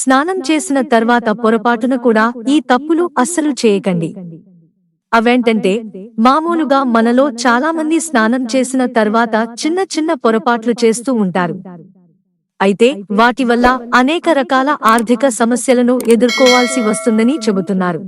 స్నానం చేసిన తర్వాత పొరపాటున కూడా ఈ తప్పులు అస్సలు చేయకండి. అవేంటంటే మామూలుగా మనలో చాలా మంది స్నానం చేసిన తర్వాత చిన్న చిన్న పొరపాట్లు చేస్తూ ఉంటారు. అయితే వాటి వల్ల అనేక రకాల ఆర్థిక సమస్యలను ఎదుర్కోవాల్సి వస్తుందని చెబుతున్నారు.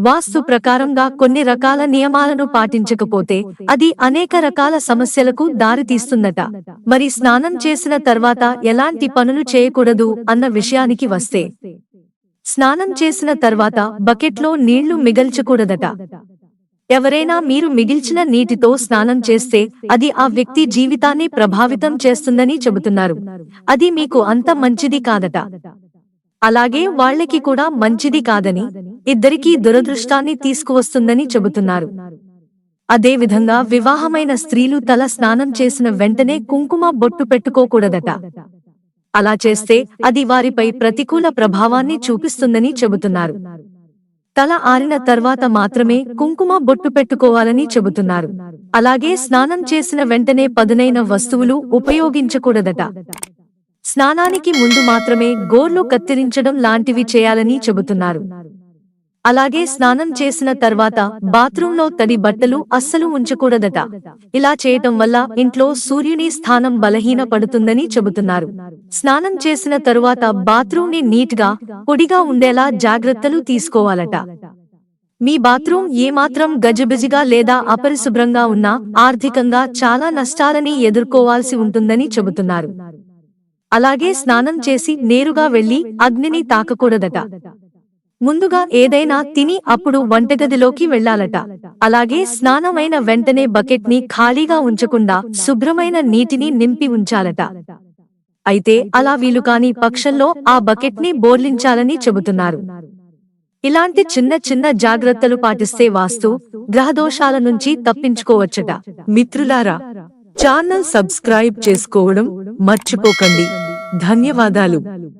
వాస్తు ప్రకారంగా కొన్ని రకాల నియమాలను పాటించకపోతే అది అనేక రకాల సమస్యలకు దారితీస్తుందట మరి స్నానం చేసిన తర్వాత ఎలాంటి పనులు చేయకూడదు అన్న విషయానికి వస్తే స్నానం చేసిన తర్వాత బకెట్లో నీళ్ళు మిగల్చకూడదట. ఎవరైనా మీరు మిగిల్చిన నీటితో స్నానం చేస్తే అది ఆ వ్యక్తి జీవితాన్ని ప్రభావితం చేస్తుందని చెబుతున్నారు. అది మీకు అంత మంచిది కాదట. అలాగే వాళ్ళకి కూడా మంచిది కాదని ఇద్దరికీ దురదృష్టాన్ని తీసుకువస్తుందని చెబుతున్నారు. అదే విధంగా వివాహమైన స్త్రీలు తల స్నానం చేసిన వెంటనే కుంకుమ బొట్టు పెట్టుకోకూడదట. అలా చేస్తే అది వారిపై ప్రతికూల ప్రభావాన్ని చూపిస్తుందని చెబుతున్నారు. తల ఆరిన తర్వాత మాత్రమే కుంకుమ బొట్టు పెట్టుకోవాలని చెబుతున్నారు. అలాగే స్నానం చేసిన వెంటనే పదునైన వస్తువులు ఉపయోగించకూడదట. స్నానానికి ముందు మాత్రమే గోర్లు కత్తిరించడం లాంటివి చేయాలని చెబుతున్నారు. అలాగే స్నానం చేసిన తర్వాత బాత్రూంలో తడి బట్టలు అస్సలు ఉంచకూడదట. ఇలా చేయటం వల్ల ఇంట్లో సూర్యుని స్థానం బలహీన పడుతుందని చెబుతున్నారు. స్నానం చేసిన తరువాత బాత్రూంని నీట్గా పొడిగా ఉండేలా జాగ్రత్తలు తీసుకోవాలట. మీ బాత్రూం ఏమాత్రం గజిబిజిగా లేదా అపరిశుభ్రంగా ఉన్నా ఆర్థికంగా చాలా నష్టాలని ఎదుర్కోవాల్సి ఉంటుందని చెబుతున్నారు. అలాగే స్నానం చేసి నేరుగా వెళ్ళి అగ్నిని తాకకూడదట. ముందుగా ఏదైనా తిని అప్పుడు వంటగదిలోకి వెళ్ళాలట అలాగే స్నానమైన వెంటనే బకెట్ని ఖాళీగా ఉంచకుండా శుభ్రమైన నీటిని నింపి ఉంచాలట. అయితే అలా వీలు కాని పక్షంలో ఆ బకెట్ని బోర్లించాలని చెబుతున్నారు. ఇలాంటి చిన్న చిన్న జాగ్రత్తలు పాటిస్తే వాస్తు గ్రహదోషాల నుంచి తప్పించుకోవచ్చట. మిత్రులారా ఛానల్ సబ్స్క్రైబ్ చేసుకోవడం మర్చిపోకండి. ధన్యవాదాలు.